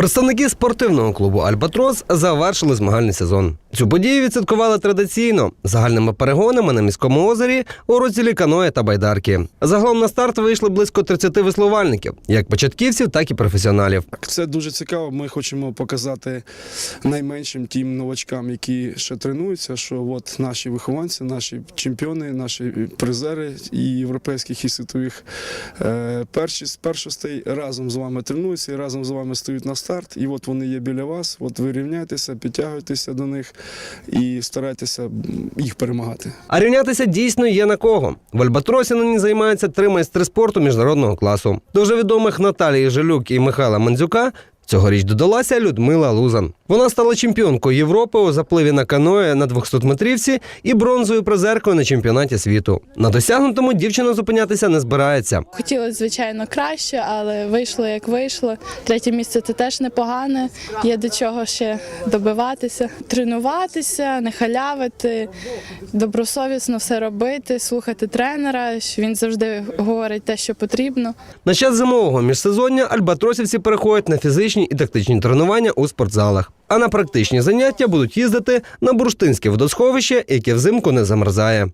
Представники спортивного клубу Альбатрос завершили змагальний сезон. Цю подію відсвяткували традиційно загальними перегонами на міському озері у розділі каноє та байдарки. Загалом на старт вийшли близько 30 веслувальників, як початківців, так і професіоналів. Це дуже цікаво. Ми хочемо показати найменшим тим новачкам, які ще тренуються, що от наші вихованці, наші чемпіони, наші призери і європейських і світових е, перші з першостей разом з вами тренуються і разом з вами стають на старт. І от вони є біля вас. От ви рівняйтеся, підтягуйтеся до них і старайтеся їх перемагати. А рівнятися дійсно є на кого. В Альбатросі нині займаються три майстри спорту міжнародного класу. До вже відомих Наталії Жилюк і Михайла Мандзюка цьогоріч додалася Людмила Лузан. Вона стала чемпіонкою Європи у запливі на каное на 200-метрівці і бронзовою призеркою на чемпіонаті світу. На досягнутому дівчина зупинятися не збирається. Хотілося, звичайно, краще, але вийшло як вийшло. Третє місце це теж непогане. Є до чого ще добиватися, тренуватися, не халявити, добросовісно все робити, слухати тренера. Він завжди говорить те, що потрібно. На час зимового міжсезоння альбатросівці переходять на фізичні і тактичні тренування у спортзалах. А на практичні заняття будуть їздити на бурштинське водосховище, яке взимку не замерзає.